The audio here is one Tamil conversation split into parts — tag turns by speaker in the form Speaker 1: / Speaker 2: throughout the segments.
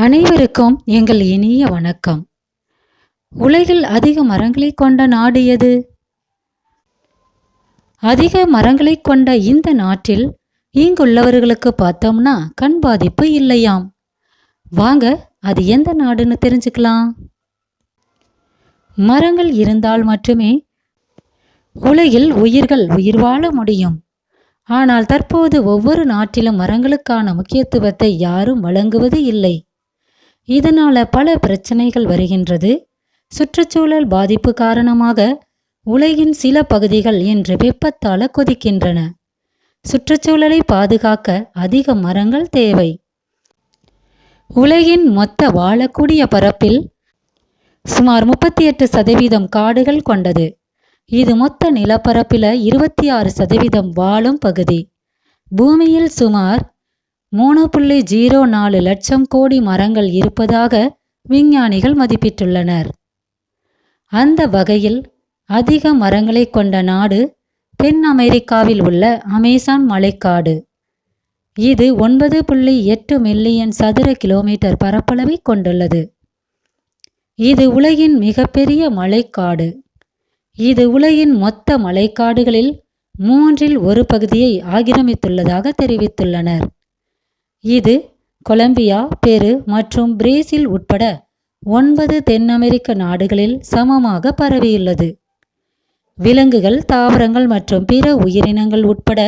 Speaker 1: அனைவருக்கும் எங்கள் இனிய வணக்கம். உலகில் அதிக மரங்களை கொண்ட நாடு எது? அதிக மரங்களை கொண்ட இந்த நாட்டில் இங்குள்ளவர்களுக்கு பார்த்தோம்னா கண் பாதிப்பு இல்லையாம். வாங்க அது எந்த நாடுன்னு தெரிஞ்சுக்கலாம். மரங்கள் இருந்தால் மட்டுமே உலகில் உயிர்கள் உயிர் வாழ முடியும். ஆனால் தற்போது ஒவ்வொரு நாட்டிலும் மரங்களுக்கான முக்கியத்துவத்தை யாரும் வழங்குவது இல்லை. இதனால் பல பிரச்சனைகள் வருகின்றது. சுற்றுச்சூழல் பாதிப்பு காரணமாக உலகின் சில பகுதிகள் இன்று வெப்பத்தால கொதிக்கின்றன. சுற்றுச்சூழலை பாதுகாக்க அதிக மரங்கள் தேவை. உலகின் மொத்த வாழக்கூடிய பரப்பில் சுமார் முப்பத்தி எட்டு சதவீதம் காடுகள் கொண்டது. இது மொத்த நிலப்பரப்பில் இருபத்தி ஆறு சதவீதம் வாழும் பகுதி. பூமியில் சுமார் மூணு புள்ளி ஜீரோ நாலு லட்சம் கோடி மரங்கள் இருப்பதாக விஞ்ஞானிகள் மதிப்பிட்டுள்ளனர். அந்த வகையில் அதிக மரங்களை கொண்ட நாடு தென் அமெரிக்காவில் உள்ள அமேசான் மலைக்காடு. இது ஒன்பது புள்ளி எட்டு மில்லியன் சதுர கிலோமீட்டர் பரப்பளவை கொண்டுள்ளது. இது உலகின் மிகப்பெரிய மலைக்காடு. இது உலகின் மொத்த மலைக்காடுகளில் மூன்றில் ஒரு பகுதியை ஆக்கிரமித்துள்ளதாக தெரிவித்துள்ளனர். இது கொலம்பியா பெரு மற்றும் பிரேசில் உட்பட ஒன்பது தென் அமெரிக்க நாடுகளில் சமமாக பரவியுள்ளது. விலங்குகள் தாவரங்கள் மற்றும் பிற உயிரினங்கள் உட்பட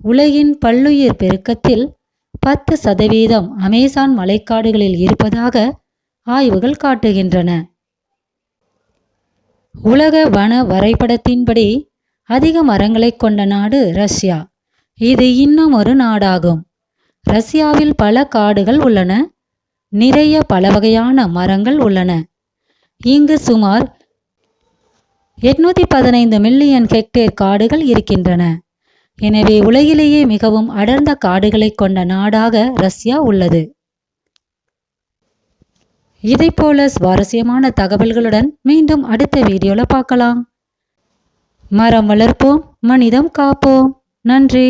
Speaker 1: உலகின் பல்லுயிர் பெருக்கத்தில் பத்து சதவீதம் அமேசான் மலைக்காடுகளில் இருப்பதாக ஆய்வுகள் காட்டுகின்றன. உலக வன வரைபடத்தின்படி அதிக மரங்களை கொண்ட நாடு ரஷ்யா. இது இன்னும் ஒரு நாடாகும். ரஷ்யாவில் பல காடுகள் உள்ளன. நிறைய பல வகையான மரங்கள் உள்ளன. இங்கு சுமார் எட்நூத்தி பதினைந்து மில்லியன் ஹெக்டேர் காடுகள் இருக்கின்றன. எனவே உலகிலேயே மிகவும் அடர்ந்த காடுகளை கொண்ட நாடாக ரஷ்யா உள்ளது. இதை போல சுவாரஸ்யமான தகவல்களுடன் மீண்டும் அடுத்த வீடியோல பார்க்கலாம். மரம் வளர்ப்போம் மனிதம் காப்போம். நன்றி.